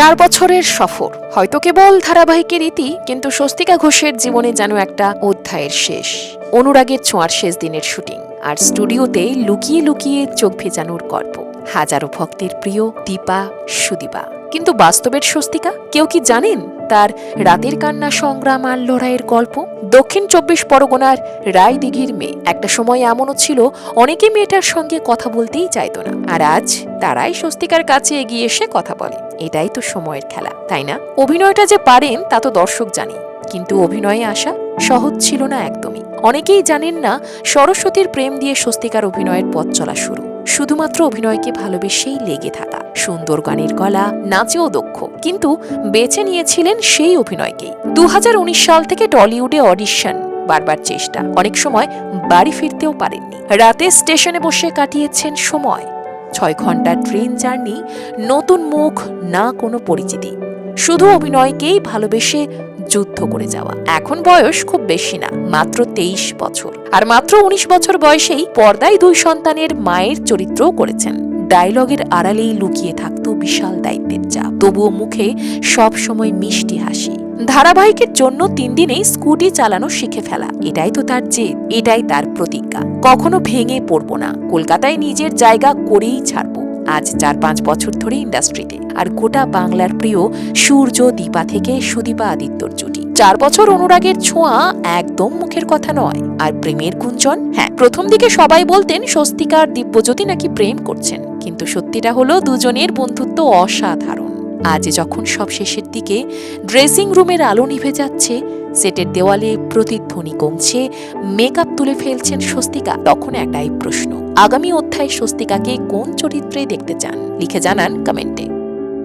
চার বছরের সফর। হয়তো কেবল ধারাবাহিকের ইতি কিন্তু স্বস্তিকা ঘোষের জীবনে যেন একটা অধ্যায়ের শেষ। অনুরাগের ছোঁয়ার শেষ দিনের শুটিং। আর স্টুডিওতে লুকিয়ে লুকিয়ে চোখ ভেজানোর গল্প। হাজারো ভক্তের প্রিয় দীপা সুদীপা। কিন্তু বাস্তবের স্বস্তিকা কেউ কি জানেন? তার রাতের কান্না, সংগ্রাম আর লড়াইয়ের গল্প? দক্ষিণ চব্বিশ পরগনার রায়দিঘির মেয়ে। একটা সময় এমনও ছিল, অনেকে মেয়েটার সঙ্গে কথা বলতেই চাইতো না। আর আজ তারাই স্বস্তিকার কাছে এগিয়ে এসে কথা বলে। এটাই তো সময়ের খেলা, তাই না? অভিনয়টা যে পারেন, তা তো দর্শক জানি। কিন্তু অভিনয়ে আসা সহজ ছিল না একদমই। অনেকেই জানেন না, সরস্বতীর প্রেম দিয়ে স্বস্তিকার অভিনয়ের পথ চলা শুরু। শুধুমাত্র অভিনয়কে ভালোবেসেই লেগে থাকা। সুন্দর গানের গলা, নাচেও দক্ষ। কিন্তু বেছে নিয়েছিলেন সেই অভিনয়কেই। দু হাজার উনিশ সাল থেকে টলিউডে অডিশন বারবার চেষ্টা। অনেক সময় বাড়ি ফিরতেও পারেননি। রাতে স্টেশনে বসে কাটিয়েছেন সময়। ছয় ঘণ্টা ট্রেন জার্নি, নতুন মুখ, না কোনো পরিচিতি। শুধু অভিনয়কেই ভালোবেসে যুদ্ধ করে যাওয়া। এখন বয়স খুব বেশি না, মাত্র তেইশ বছর। আর মাত্র উনিশ বছর বয়সেই পর্দায় দুই সন্তানের মায়ের চরিত্রও করেছেন। ডায়লগের আড়ালেই লুকিয়ে থাকত বিশাল দায়িত্বের চাপ। তবুও মুখে সব সময় মিষ্টি হাসি। ধারাবাহিকের জন্য তিন দিনেই স্কুটি চালানো শিখে ফেলা, এটাই তো তার জেদ, এটাই তার প্রতিজ্ঞা। কখনো ভেঙে পড়ব না, কলকাতায় নিজের জায়গা করেই ছাড়বো, আজ চার পাঁচ বছর ধরে ইন্ডাস্ট্রিতে, আর গোটা বাংলার প্রিয় সূর্য দীপা থেকে সুদীপা আদিত্যর জুটি। চার বছর অনুরাগের ছোঁয়া একদম মুখের কথা নয়, আর প্রেমের গুঞ্জন হ্যাঁ প্রথম দিকে সবাই বলতেন স্বস্তিকার দিব্যজ্যোতি নাকি প্রেম করছেন। কিন্তু সত্যিটা হলো দুজনের বন্ধুত্ব অসাধারণ। আজ যখন সব শেষের দিকে ড্রেসিং রুমের আলো নিভে যাচ্ছে, সেটের দেওয়ালে প্রতিধ্বনি কমছে, মেকআপ তুলে ফেলছেন স্বস্তিকা। তখন একটাই প্রশ্ন, আগামী অধ্যায়ে স্বস্তিকাকে কোন চরিত্রে দেখতে চান? লিখে জানান কমেন্টে।